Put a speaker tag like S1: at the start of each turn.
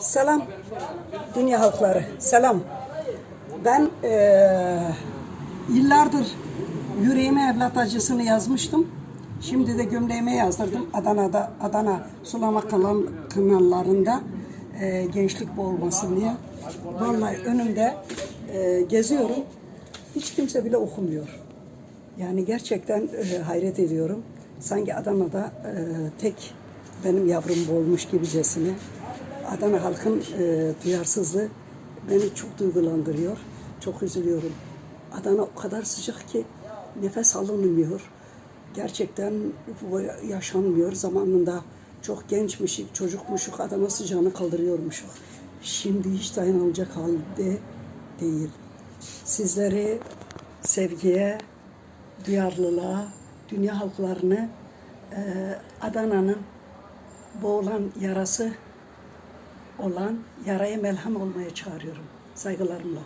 S1: Selam dünya halkları. Selam. Ben eee, yıllardır yüreğime evlat acısını yazmıştım. Şimdi de gömleğime yazdırdım. Adana'da Adana sulama kanal, kanallarında eee, gençlik boğulmasın diye. Vallahi önümde eee, geziyorum. Hiç kimse bile okumuyor. Yani gerçekten e, hayret ediyorum. Sanki Adana'da e, tek benim yavrum boğulmuş gibicesine. Adana halkın e, duyarsızlığı beni çok duygulandırıyor. Çok üzülüyorum. Adana o kadar sıcak ki nefes alınmıyor. Gerçekten yaşanmıyor. Zamanında çok gençmişik, çocukmuşuk, Adana sıcağını kaldırıyormuşuk. Şimdi hiç dayanılacak halde değil. Sizleri sevgiye, duyarlılığa, dünya halklarını eee, Adana'nın boğulan yarası olan yaraya melhem olmaya çağırıyorum. Saygılarımla.